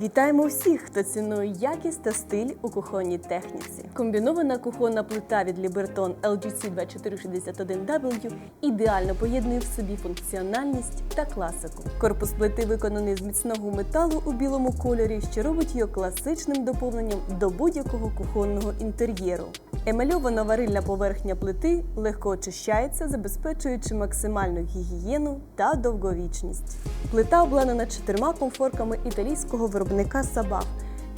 Вітаємо всіх, хто цінує якість та стиль у кухонній техніці. Комбінована кухонна плита від Liberton LGC 2461W ідеально поєднує в собі функціональність та класику. Корпус плити виконаний з міцного металу у білому кольорі, що робить його класичним доповненням до будь-якого кухонного інтер'єру. Емальована варильна поверхня плити легко очищається, забезпечуючи максимальну гігієну та довговічність. Плита обладнана чотирма комфорками італійського виробника Сабав,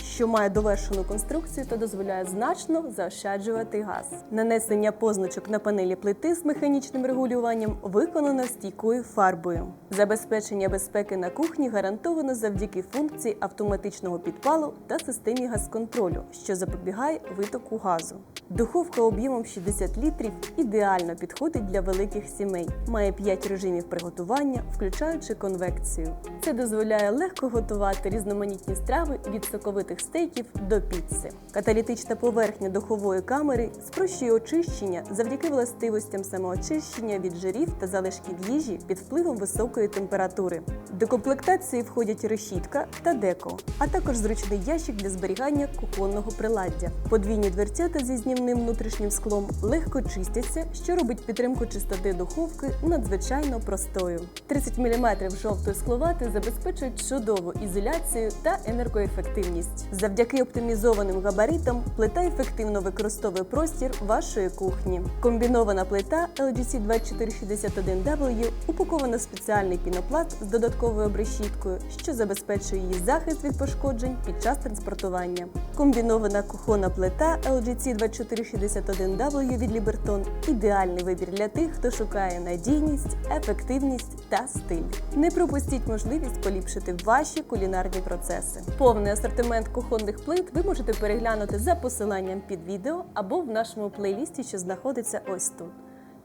що має довершену конструкцію та дозволяє значно заощаджувати газ. Нанесення позначок на панелі плити з механічним регулюванням виконано стійкою фарбою. Забезпечення безпеки на кухні гарантовано завдяки функції автоматичного підпалу та системі газконтролю, що запобігає витоку газу. Духовка об'ємом 60 літрів ідеально підходить для великих сімей. Має 5 режимів приготування, включаючи конвекцію. Це дозволяє легко готувати різноманітні страви від соковитих стейків до піци. Каталітична поверхня духової камери спрощує очищення завдяки властивостям самоочищення від жирів та залишків їжі під впливом високої температури. До комплектації входять решітка та деко, а також зручний ящик для зберігання кухонного приладдя. Подвійні дверцята зі знімним внутрішнім склом легко чистяться, що робить підтримку чистоти духовки надзвичайно простою. 30 мм жовтої скловати забезпечують чудову ізоляцію та енергоефективність. Завдяки оптимізованим габаритам плита ефективно використовує простір вашої кухні. Комбінована плита LGC 2461W упакована в спеціальний пінопласт з додатковою обрешіткою, що забезпечує її захист від пошкоджень під час транспортування. Комбінована кухонна плита LGC 2461W від Liberton – ідеальний вибір для тих, хто шукає надійність, ефективність та стиль. Не пропустіть можливість поліпшити ваші кулінарні процеси. Повний асортимент кухонних плит ви можете переглянути за посиланням під відео або в нашому плейлісті, що знаходиться ось тут.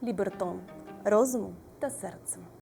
Лібертон розумом та серцем.